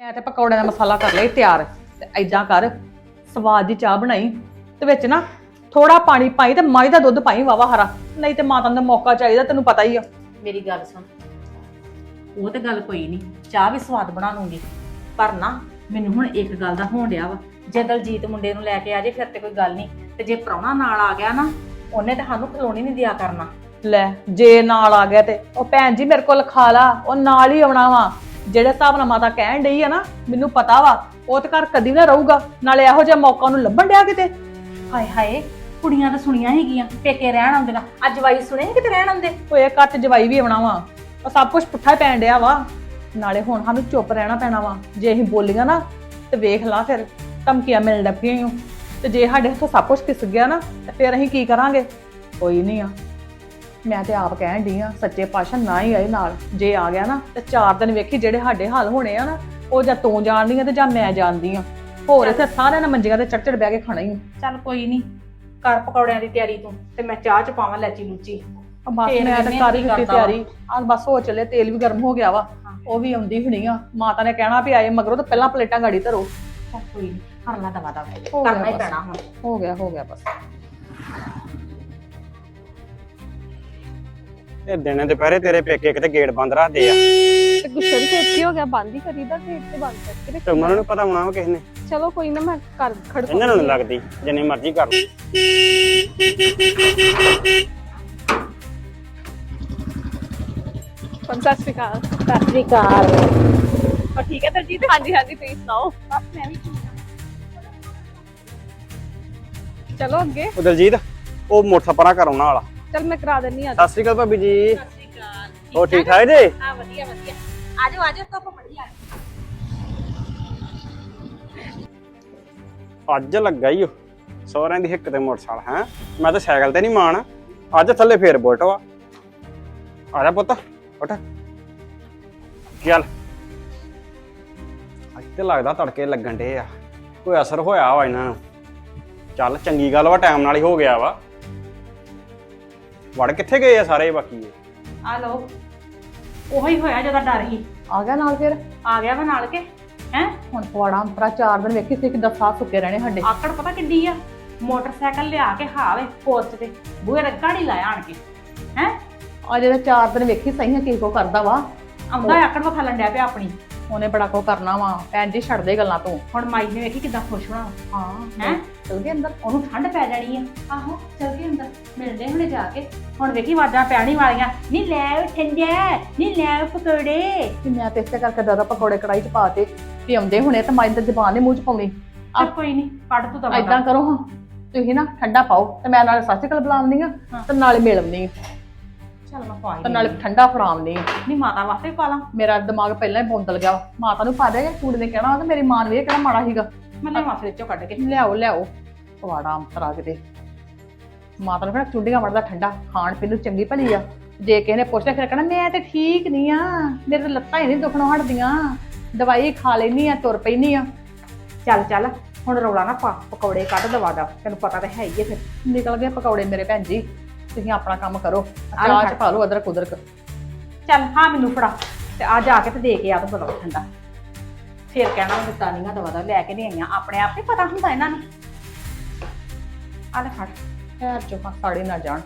ਮੈਂ ਤੇ ਪਕੌੜੇ ਦਾ ਮਸਾਲਾ ਕਰ ਲਈ ਤਿਆਰ ਤੇ ਐਦਾਂ ਕਰ ਸਵਾਦ ਦੀ ਚਾਹ ਬਣਾਈ ਤੇ ਵਿੱਚ ਨਾ ਥੋੜਾ ਪਾਣੀ ਪਾਈ ਤੇ ਮੱਝ ਦਾ ਦੁੱਧ ਪਾਈ ਵਾਵਾ ਹਰਾ ਨਹੀਂ ਤੇ ਮਾਤਾ ਨੂੰ ਮੌਕਾ ਚਾਹੀਦਾ ਤੈਨੂੰ ਪਤਾ ਹੀ ਆ। ਮੇਰੀ ਗੱਲ ਸੁਣ। ਉਹ ਤੇ ਗੱਲ ਕੋਈ ਨਹੀਂ ਚਾਹ ਵੀ ਸਵਾਦ ਬਣਾ ਲੂੰਗੀ ਪਰ ਨਾ ਮੈਨੂੰ ਹੁਣ ਇੱਕ ਗੱਲ ਦਾ ਹੋਣ ਡਿਆ ਵਾ ਜੇ ਦਲਜੀਤ ਮੁੰਡੇ ਨੂੰ ਲੈ ਕੇ ਆ ਜੇ ਫਿਰ ਤੇ ਕੋਈ ਗੱਲ ਨਹੀਂ ਤੇ ਜੇ ਪ੍ਰਾਹੁਣਾ ਨਾਲ ਆ ਗਿਆ ਨਾ ਉਹਨੇ ਤਾਂ ਸਾਨੂੰ ਖਲੋਣੀ ਨਹੀਂ ਦਿਆ ਕਰਨਾ। ਲੈ ਜੇ ਨਾਲ ਆ ਗਿਆ ਤੇ ਉਹ ਭੈਣ ਜੀ ਮੇਰੇ ਕੋਲ ਖਾ ਲਾ ਉਹ ਨਾਲ ਹੀ ਆਉਣਾ ਵਾ। ਜਿਹੜੇ ਹਿਸਾਬ ਨਾਲ ਮਾਤਾ ਕਹਿਣ ਡਈ ਆ ਨਾ ਮੈਨੂੰ ਪਤਾ ਵਾ ਉਹ ਤੇ ਘਰ ਕਦੀ ਨਾ ਰਹੂਗਾ ਨਾਲੇ ਇਹੋ ਜਿਹਾ ਮੌਕਾ ਉਹਨੂੰ ਲੱਭਣ ਡਿਆ ਕਿਤੇ? ਹਾਏ ਹਾਏ ਕੁੜੀਆਂ ਤਾਂ ਸੁਣੀਆਂ ਹੈਗੀਆਂ ਪੇਕੇ ਰਹਿਣ ਆਉਂਦੀਆਂ ਅੱਜ ਵਾਈ ਸੁਣੇ ਕਿਤੇ ਰਹਿਣ ਆਉਂਦੇ? ਓਏ ਚ ਜਵਾਈ ਵੀ ਆਉਣਾ ਵਾ ਉਹ ਸਭ ਕੁਝ ਪੁੱਠਾ ਹੀ ਪੈਣ ਡਿਆ ਵਾ ਨਾਲੇ ਹੁਣ ਸਾਨੂੰ ਚੁੱਪ ਰਹਿਣਾ ਪੈਣਾ ਵਾ ਜੇ ਅਸੀਂ ਬੋਲੀਆਂ ਨਾ ਤੇ ਵੇਖ ਲਾ ਫਿਰ ਧਮਕੀਆਂ ਮਿਲਣ ਹੀ ਤੇ ਜੇ ਸਾਡੇ ਹੱਥੋਂ ਸਭ ਕੁਝ ਕਿਸ ਗਿਆ ਨਾ ਤੇ ਫਿਰ ਅਸੀਂ ਕੀ ਕਰਾਂਗੇ? ਕੋਈ ਨਹੀਂ ਆ। ਮੈਂ ਤੇ ਆਪ ਕਹਿਣ ਡਈ ਆ ਸੱਚੇ ਪਾਸ਼ਾ ਨਾ ਹੀ ਆਏ ਨਾਲ। ਜੇ ਆ ਗਿਆ ਨਾ ਤੇ ਚਾਰ ਦਿਨ ਵੇਖੀ ਜਿਹੜੇ ਸਾਡੇ ਹਾਲ ਹੋਣੇ ਆ ਨਾ ਉਹ ਜਾਂ ਤੂੰ ਜਾਣਦੀ ਆ ਤੇ ਜਾਂ ਮੈਂ ਜਾਣਦੀ ਆ। ਹੋਰ ਇੱਥੇ ਸਾਰਿਆਂ ਨੇ ਮੰਜੀਆਂ ਤੇ ਚੜ ਚੜ ਬਹਿ ਕੇ ਖਾਣਾ ਹੀ ਆ। ਚੱਲ ਕੋਈ ਨਹੀਂ ਕਰ ਪਕੌੜਿਆਂ ਦੀ ਤਿਆਰੀ ਤੂੰ ਤੇ ਮੈਂ ਚਾਹ ਚ ਪਾਵਾਂ ਲੈਚੀ ਲੂਚੀ। ਆ ਬਸ ਤੇਲ ਮੈਂ ਤਾਂ ਕਿੰਨੇ ਕਰ ਹੀ ਕੀ ਦਿੱਤੀ ਕਰਦਾ ਵਾ? ਤਿਆਰੀ। ਆ ਬਸ ਹੋ ਚੱਲੇ ਤੇਲ ਵੀ ਗਰਮ ਹੋ ਗਿਆ ਵਾ। ਉਹ ਵੀ ਆਉਂਦੀ ਹੁਣੀ ਆ। ਮਾਤਾ ਨੇ ਕਹਿਣਾ ਵੀ ਆਏ ਮਗਰੋਂ ਤਾਂ ਪਹਿਲਾਂ ਪਲੇਟਾਂ ਗਾੜੀ ਧਰੋ। ਚੱਲ ਕੋਈ ਨਹੀਂ ਕਰ ਲਾ ਦਵਾ ਦਵਾ। ਹੋ ਗਿਆ ਕਰਨਾ ਹੀ ਬਸ। ਪੈਣਾ ਹੁਣ। ਹੋ ਗਿਆ ਹੋ ਗਿਆ ਬਸ। ਇਹ ਦਿਨੇ ਦੁਪਹਿਰੇ ਤੇਰੇ ਪੇਕੇ ਕਿਤੇ ਗੇਟ ਬੰਦ ਰੱਖਦੇ ਆ। ਤੇ ਗੁੱਸਨ ਤੇ ਇੱਥੇ ਹੋ ਗਿਆ ਬੰਦ ਹੀ ਕਰੀਦਾ ਗੇਟ ਤੇ ਬੰਦ ਕਰਕੇ ਤੇ। ਉਹਨਾਂ ਨੂੰ ਪਤਾ ਹੋਣਾ ਵਾ ਕਿਸ ਨੇ। ਚਲੋ ਕੋਈ ਨਾ ਮੈਂ ਕਰ ਖੜਕਾ। ਇਹਨਾਂ ਨੂੰ ਨੀ ਲੱਗਦੀ ਜਿੰਨੀ ਮਰਜ਼ੀ ਕਰ ਲਓ। ਸਤਿ ਸ਼੍ਰੀ ਅਕਾਲ। ਸਤਿ ਸ੍ਰੀ ਅਕਾਲ। ਹੋਰ ਠੀਕ ਹੈ ਦਰਜੀਤ ਹਾਂਜੀ ਹਾਂਜੀ ਤੁਸੀਂ ਸੁਣਾਓ? ਬਸ ਮੈਂ ਵੀ ਚਲੋ ਅੱਗੇ। ਉਹ ਦਲਜੀਤ ਉਹ ਮੋਟਰ ਪਰਾਂ ਕਰਾਉਣਾ ਵਾਲਾ। ਚਲ ਮੈਂ ਕਰਾ ਦਿੰਨੀ ਆ। ਸਤਿ ਸ਼੍ਰੀ ਅਕਾਲ ਭਾਬੀ ਜੀ। ਸਤਿ ਸ੍ਰੀ ਅਕਾਲ। ਹੋਰ ਠੀਕ ਠਾਕ? ਜੀ? ਹਾਂ ਵਧੀਆ ਵਧੀਆ। ਆਜੋ ਆਜੋ ਧੁੱਪ ਬੜੀ ਆ ਅੱਜ ਲੱਗਾ ਹੀ ਉਹ ਸਹੁਰਿਆਂ ਦੀ ਹਿੱਕ ਤੇ ਮੋਟਰਸਾਈਕਲ ਹੈ? ਮੈਂ ਤਾਂ ਸਾਈਕਲ ਤੇ ਨਹੀਂ ਮਾਣ। ਅੱਜ ਥੱਲੇ ਫੇਰ ਬੁਲਟ ਵਾ। ਆ ਜਾ ਪੁੱਤ ਉੱਠ। ਚੱਲ ਅੱਜ ਤੇ ਲੱਗਦਾ ਤੜਕੇ ਲੱਗਣ ਡੇ ਆ। ਕੋਈ ਅਸਰ ਹੋਇਆ ਵਾ ਇਹਨਾਂ ਨੂੰ? ਚੱਲ ਚੰਗੀ ਗੱਲ ਵਾ ਟਾਈਮ ਨਾਲ ਹੀ ਹੋ ਗਿਆ ਵਾ। ਵੜ ਕਿੱਥੇ ਗਏ ਆ ਸਾਰੇ ਬਾਕੀ? ਇਹ? ਆ ਲੋ ਉਹੀ ਹੋਇਆ ਜਿਹਦਾ ਡਰ ਸੀ। ਆ ਗਿਆ ਨਾਲ ਫਿਰ? ਆ ਗਿਆ ਵਾ ਨਾਲ ਕੇ ਹੈ? ਹੁਣ ਪਵਾੜਾ ਅੰਤਰਾ ਚਾਰ ਦਿਨ ਵੇਖੀ ਸੀ ਕਿ ਦਫਾ ਸੁੱਕੇ ਰਹਿਣੇ ਸਾਡੇ। ਆਕੜ ਪਤਾ ਕਿੱਡੀ ਆ? ਮੋਟਰਸਾਈਕਲ ਲਿਆ ਕੇ ਹਾਵੇ ਪੋਰਚ ਤੇ। ਬੂਹੇ ਰੱਗਾ ਨਹੀਂ ਲਾਇਆ ਆਣ ਕੇ। ਹੈ? ਅਜੇ ਤਾਂ ਚਾਰ ਦਿਨ ਵੇਖੀ ਸਹੀ ਆ ਕੀ ਕੋ ਕਰਦਾ ਵਾ। ਆਉਂਦਾ ਆਕੜ ਵਾ ਖਲਣ ਡਿਆ ਪਿਆ ਆਪਣੀ। ਉਹਨੇ ਬੜਾ ਕੋ ਕਰਨਾ ਵਾ ਭੈਣ ਜੀ ਛੱਡ ਦੇ ਗੱਲਾਂ ਤੂੰ। ਹੁਣ ਮਾਈ ਨੇ ਵੇਖੀ ਕਿਦਾਂ ਖੁਸ਼ ਹੋਣਾ। ਹਾਂ। ਹੈਂ? ਚਲ ਗਏ ਅੰਦਰ ਉਹਨੂੰ ਠੰਡ ਪੈ ਜਾਣੀ ਆ। ਆਹੋ ਚੱਲ ਗਏ ਅੰਦਰ ਮਿਲਦੇ ਹੁਣੇ ਜਾ ਕੇ। ਹੁਣ ਵੇਖੀ ਆਵਾਜ਼ਾਂ ਪੈਣੀ ਵਾਲੀਆਂ। ਨਹੀਂ ਲੈ ਆਓ ਠੰਡਾ ਨਹੀਂ ਲੈ ਆਓ ਪਕੌੜੇ। ਕਿ ਮੈਂ ਤੇ ਇਸੇ ਕਰਕੇ ਦਾਦਾ ਪਕੌੜੇ ਕੜਾਈ ਚ ਪਾ ਤੇ ਵੀ ਆਉਂਦੇ ਹੁਣੇ ਤਾਂ ਮਾਈ ਦੇ ਜ਼ਬਾਨ ਦੇ ਮੂੰਹ ਚ ਪਾਉਣੀ ਆ ਕੋਈ ਨਹੀਂ ਕੱਢ ਤੂੰ ਦਵਾ ਐਦਾਂ ਕਰੋ ਹਾਂ। ਤੁਸੀਂ ਨਾ ਠੰਡਾ ਪਾਓ ਤੇ ਮੈਂ ਨਾਲੇ ਸੱਚ ਕਲ ਬੁਲਾਉਂਦੀ ਆ। ਤੇ ਨਾਲੇ ਮਿਲਵਨੀ ਆ ਚੱਲ ਮੈਂ ਪਾਈ ਤੇ ਨਾਲੇ ਠੰਡਾ ਫੜਾਉਂਦੀ ਆ ਨਹੀਂ ਮਾਤਾ ਵਾਸਤੇ ਪਾ ਲਾਂ। ਮੇਰਾ ਦਿਮਾਗ ਪਹਿਲਾਂ ਹੀ ਬੌਂਦਲ ਗਿਆ। ਮਾਤਾ ਨੂੰ ਪਾ ਦੇਗਾ ਕੁੜੀ ਨੇ ਕਹਿਣਾ ਤੇ ਮੇਰੀ ਮਾਂ ਨੂੰ ਇਹ ਕਿਹੜਾ ਮਾੜਾ ਸੀਗਾ। ਮੈਂ ਲੈ ਮਾਸਰੇ ਚੋਂ ਕੱਢ ਕੇ। ਲਿਆਓ ਲਿਆਓ। ਪਵਾੜਾ ਅੰਤਰਾ ਕਿਤੇ ਮਾਤਾ ਨੂੰ ਕਿਹੜਾ ਚੁੰਡੀਆਂ ਵੜਦਾ ਠੰਡਾ ਖਾਣ ਪੀਣ ਨੂੰ ਚੰਗੀ ਭਲੀ ਆ। ਜੇ ਕਿਸੇ ਨੇ ਪੁੱਛ ਲਿਆ ਫਿਰ ਕਹਿਣਾ ਮੈਂ ਤੇ ਠੀਕ ਨਹੀਂ ਆ। ਮੇਰੇ ਤਾਂ ਲੱਤਾਂ ਹੀ ਨਹੀਂ ਦੁਖਣੋਂ ਹਟਦੀਆਂ। ਦਵਾਈ ਖਾ ਲੈਨੀ ਆ ਤੁਰ ਪੈਨੀ ਆ। ਚੱਲ ਚੱਲ ਹੁਣ ਰੌਲਾ ਨਾ ਪਾ ਪਕੌੜੇ ਕੱਢ ਦਵਾ ਦਾ। ਤੈਨੂੰ ਪਤਾ ਤਾਂ ਹੈ ਹੀ ਹੈ ਫਿਰ ਨਿਕਲ ਗਏ ਪਕੌੜੇ ਮੇਰੇ ਭੈਣ ਜੀ। ਤੁਸੀਂ ਆਪਣਾ ਕੰਮ ਕਰੋ। ਆ ਚਾਹ ਚ। ਪਾ ਲਓ ਅਦਰਕ ਉਦਰਕ। ਚੱਲ ਹਾਂ ਮੈਨੂੰ ਫੜਾ। ਤੇ ਆ ਜਾ ਕੇ ਤੇ ਦੇ ਕੇ ਆ ਤੂੰ ਬੜਾ ਠੰਡਾ। ਫੇਰ ਕਹਿਣਾ ਦਿੱਤਾ ਨਹੀਂ ਦਵਾ ਦਾ। ਲੈ ਕੇ ਨਹੀਂ ਆਈਆਂ ਆਪਣੇ ਆਪ ਨਹੀਂ ਪਤਾ ਹੁੰਦਾ ਇਹਨਾਂ ਨੂੰ। ਆ ਲੈ ਫੜ। ਪੈਰ ਚੋਂ ਹਾਂ ਸਾੜੇ ਨਾ ਜਾਣ।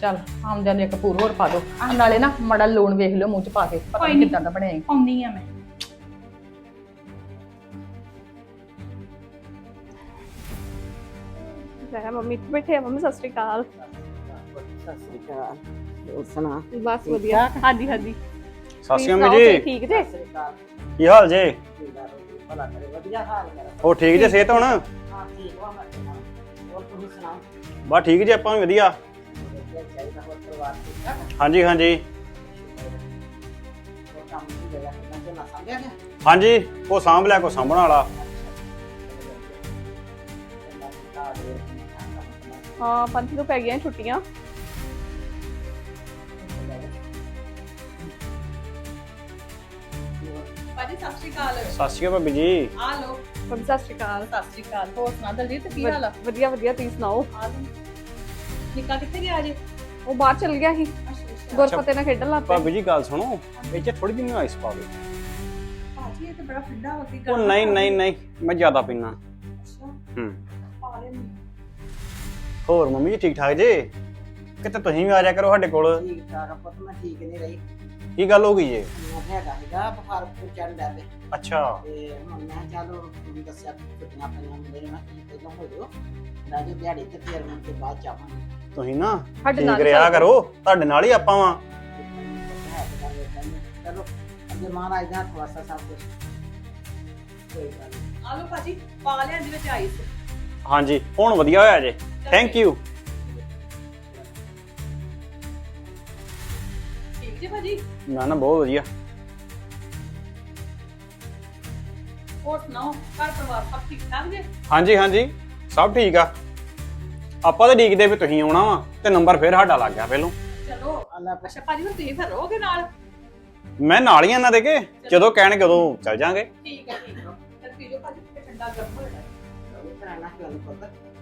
ਚੱਲ ਆਮਦਨ ਨੇ ਇੱਕ ਪੂਰ ਹੋਰ ਪਾ ਆਹ। ਨਾਲੇ ਨਾ ਮੜਾ ਲੂਣ ਵੇਖ ਲਿਓ ਮੂੰਹ ਚ ਪਾ ਕੇ। ਪਤਾ ਕੋਈ ਨਹੀਂ ਨੀ। ਕਿੱਦਾਂ ਦਾ ਬਣਿਆ ਈ। ਆਉਂਦੀ ਆ ਮੈਂ। ਲੈ ਮੰਮੀ ਇੱਥੇ ਬੈਠੇ ਆ ਮੰਮੀ ਸਤਿ ਸ਼੍ਰੀ ਅਕਾਲ। ਸਤਿ ਸ੍ਰੀ ਅਕਾਲ। ਹੋਰ ਸੁਣਾ? ਬਸ ਵਧੀਆ। ਹਾਂਜੀ ਹਾਂਜੀ। ਸਤਿ ਸ਼੍ਰੀ ਅਕਾਲ ਜੀ। ਤੁਸੀਂ ਠੀਕ ਜੇ? ਸਤਿ ਸ੍ਰੀ ਅਕਾਲ। ਕੀ ਹਾਲ ਜੇ? ਭਲਾ ਕਰੇ ਵਧੀਆ ਹਾਲ ਮੇਰਾ। ਹੋ ਠੀਕ ਜੇ ਸਿਹਤ ਹੁਣ? ਹਾਂ ਠੀਕ ਵਾ ਮੈਂ ਹੋਰ ਤੁਸੀਂ ਸੁਣਾਓ ਬਸ ਠੀਕ ਜੇ ਆਪਾਂ ਵੀ ਵਧੀਆ। ਵਧੀਆ ਚਾਹੀਦਾ ਹੋਰ ਪਰਿਵਾਰ ਠੀਕ ਠਾਕ? ਹਾਂਜੀ ਹਾਂਜੀ। ਹੋਰ ਕੰਮ ਦੀ ਜਗ੍ਹਾ ਕਿੰਨਾ ਚੋਂ ਨਾ ਸੰਭਿਆ ਗਿਆ? ਹਾਂਜੀ ਉਹ ਸਾਂਭ ਲਿਆ ਕੋ ਸਾਂਭਣ ਵਾਲਾ। ਹਾਂ ਪੰਥੀ ਤੋਂ ਪੈ ਗਈਆਂ ਛੁੱਟੀਆਂ। ਭਾਜੀ ਸਤਿ ਸ਼੍ਰੀ ਅਕਾਲ। ਸਤਿ ਸ਼੍ਰੀ ਅਕਾਲ ਭਾਬੀ ਜੀ। ਆ ਮੰਮੀ ਸਤਿ ਸ਼੍ਰੀ ਅਕਾਲ। ਸਤਿ ਸ਼੍ਰੀ ਅਕਾਲ। ਹੋਰ ਸੁਣਾ ਦਲਜੀਤ ਕੀ ਹਾਲ ਆ? ਵਧੀਆ ਵਧੀਆ ਤੁਸੀਂ ਸੁਣਾਓ? ਆ ਲਓ। ਨਿੱਕਾ ਕਿੱਥੇ ਗਿਆ ਜੀ? ਉਹ ਬਾਹਰ ਚਲ ਗਿਆ ਸੀ। ਗੁਰਫਤੇ ਨਾਲ ਖੇਡਣ ਲੱਗ ਪਿਆ। ਭਾਬੀ ਜੀ ਗੱਲ ਸੁਣੋ ਇਹ ਚ ਥੋੜੀ ਜਿਹੀ ਆਈਸ ਪਾ ਦਿਓ ਭਾਜੀ ਇਹ ਤੇ ਬੜਾ ਠੰਡਾ ਵਾ ਕੀ ਉਹ ਨਹੀਂ ਨਹੀਂ ਨਹੀਂ ਮੈਂ ਜ਼ਿਆਦਾ ਪੀਣਾ ਹੂੰ। ਪਾ ਹੋਰ ਮੰਮੀ ਜੀ ਠੀਕ ਠਾਕ ਜੇ? ਕਿਤੇ ਤੁਸੀਂ ਵੀ ਆ ਜਾ ਕਰੋ ਸਾਡੇ ਕੋਲ। ਠੀਕ ਠਾਕ ਆ ਪੁੱਤ ਮੈਂ ਠੀਕ ਨਹੀਂ ਰਹੀ। ਕੀ ਗੱਲ ਹੋ ਗਈ ਜੇ ਮੈਂ ਹੈਗਾ ਹੈਗਾ ਬੁਖਾਰ ਤੋਂ ਚੜ ਲੈ ਪਏ ਅੱਛਾ। ਤੇ ਹੁਣ ਮੈਂ ਚਲੋ ਤੁਸੀਂ ਦੱਸਿਆ ਕਿ ਛੁੱਟੀਆਂ ਪਈਆਂ ਮੁੰਡੇ ਨੇ ਕੀ ਪਹਿਲਾਂ ਹੋ ਜਾਓ ਰਾਜੇ ਦਿਹਾੜੀ ਤੇ ਫਿਰ ਮੈਂ ਤੇ ਬਾਅਦ ਚਾਹਾਂਗੇ ਤੁਸੀਂ ਨਾ ਸਾਡੇ ਠੀਕ ਨਾਲ ਰਿਹਾ ਚੱਲ। ਕਰੋ ਤੁਹਾਡੇ ਨਾਲ ਹੀ ਆਪਾਂ ਵਾਂ। ਚਲੋ ਅੱਗੇ ਮਹਾਰਾਜ ਦਾ ਖਵਾਸਾ ਸਭ ਕੁਝ ਕੋਈ ਗੱਲ ਨੀ। ਆਲੋ ਭਾਜੀ ਪਾ ਲਿਆ ਜਿਹਦੇ ਵਿੱਚ ਆਈਸ। ਹਾਂਜੀ ਹੁਣ ਵਧੀਆ ਹੋਇਆ ਜੇ। ਥੈਂਕ ਯੂ ਭਾਜੀ? ਨਾ ਨਾ ਬਹੁਤ ਵਧੀਆ। ਹੋਰ ਸੁਣਾਓ? ਘਰ ਪਰਿਵਾਰ ਸਭ ਠੀਕ ਠਾਕ ਜੀ? ਹਾਂਜੀ ਹਾਂਜੀ ਸਭ ਠੀਕ ਆ। ਆਪਾਂ ਤਾਂ ਡੀਕਦੇ ਵੀ ਤੁਸੀਂ ਆਉਣਾ ਵਾ ਤੇ ਨੰਬਰ ਫਿਰ ਸਾਡਾ ਲੱਗ ਗਿਆ ਪਹਿਲੋਂ। ਚਲੋ ਅੱਲਾ ਅੱਛਾ ਭਾਜੀ ਹੁਣ ਤੁਸੀਂ ਫਿਰ ਰਹੋਗੇ ਨਾਲ? ਮੈਂ ਨਾਲ ਹੀ ਇਹਨਾਂ ਦੇ ਕੇ ਜਦੋਂ ਕਹਿਣਗੇ ਉਦੋਂ ਚੱਲ ਜਾਾਂਗੇ। ਠੀਕ ਹੈ ਠੀਕ ਹੈ ਫਿਰ ਪੀਜੋ ਭਾਜੀ ਤੇ ਠੰਡਾ ਗਰਮ ਹੋ ਜਾਣਾ। ਕਰਾਣਾ ਗੱਲ ਪੁੱਤ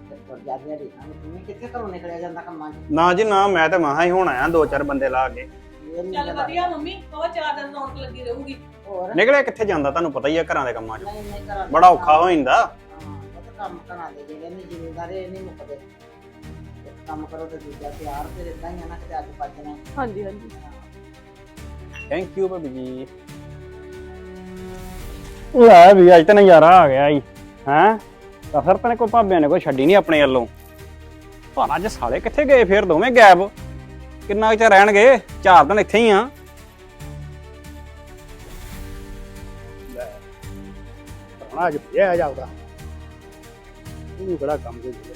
ਤੇ ਪਰ ਜਾ ਦਿਹਾੜੀ ਨਾਲ ਤੁਸੀਂ ਕਿੱਥੇ ਘਰੋਂ ਨਿਕਲਿਆ ਜਾਂਦਾ ਕੰਮਾਂ 'ਚ? ਨਾ ਜੀ ਨਾ ਮੈਂ ਤੇ ਮਹਾ ਹੀ ਹੁਣ ਆਇਆ ਦੋ ਚਾਰ ਬੰਦੇ ਲਾ ਕੇ। ਇਹ ਨੀ ਚੱਲ ਗੱਲ। ਵਧੀਆ ਮੰਮੀ ਉਹ ਚਾਰ ਦਿਨ ਰੌਣਕ ਲੱਗੀ ਰਹੂਗੀ। ਹੋਰ? ਨਿਕਲਿਆ ਕਿੱਥੇ ਜਾਂਦਾ? ਤੁਹਾਨੂੰ ਪਤਾ ਹੀ ਆ ਘਰਾਂ ਦੇ ਕੰਮਾਂ 'ਚ। ਨਹੀਂ ਨਹੀਂ ਕਰਾਂ ਬੜਾ ਔਖਾ ਹੋ ਜਾਂਦਾ। ਹਾਂ ਉਹ ਤਾਂ ਕੰਮ ਕਰਾਂ ਦੇ ਜਿਹੜੇ ਨੇ ਜ਼ਿੰਮੇਦਾਰੇ ਨਹੀਂ ਮੁੱਕਦੇ। ਇੱਕ ਕੰਮ ਕਰੋ ਤੇ ਦੂਜਾ ਤਿਆਰ ਫਿਰ ਇਦਾਂ ਹੀ ਆ ਨਾ ਕਿ ਅੱਜ ਭੱਜਣਾ ਹਾਂਜੀ ਹਾਂਜੀ। ਥੈਂਕ ਯੂ ਭਾਬੀ ਜੀ। ਲੈ ਵੀ ਅੱਜ ਤਾਂ ਨਜ਼ਾਰਾ ਆ ਗਿਆ ਜੀ। ਹੈ? ਕਸਰ ਤਾਂ ਨੇ ਕੋਈ ਭਾਬਿਆਂ ਨੇ ਕੋਈ ਛੱਡੀ ਨਹੀਂ ਆਪਣੇ ਵੱਲੋਂ। ਪਰ ਅੱਜ ਸਾਲੇ ਕਿੱਥੇ ਗਏ ਫਿਰ ਦੋਵੇਂ ਗਾਇਬ। ਕਿੰਨਾ ਚਿਰ ਰਹਿਣਗੇ? ਚਾਰ ਦਿਨ ਇੱਥੇ ਹੀ ਆ। ਪਰਾਣਾ ਅੱਜ ਪਿਆ ਜਾਊਗਾ। ਉਹ ਬੜਾ ਕੰਮ ਦੇ ਦਿਆ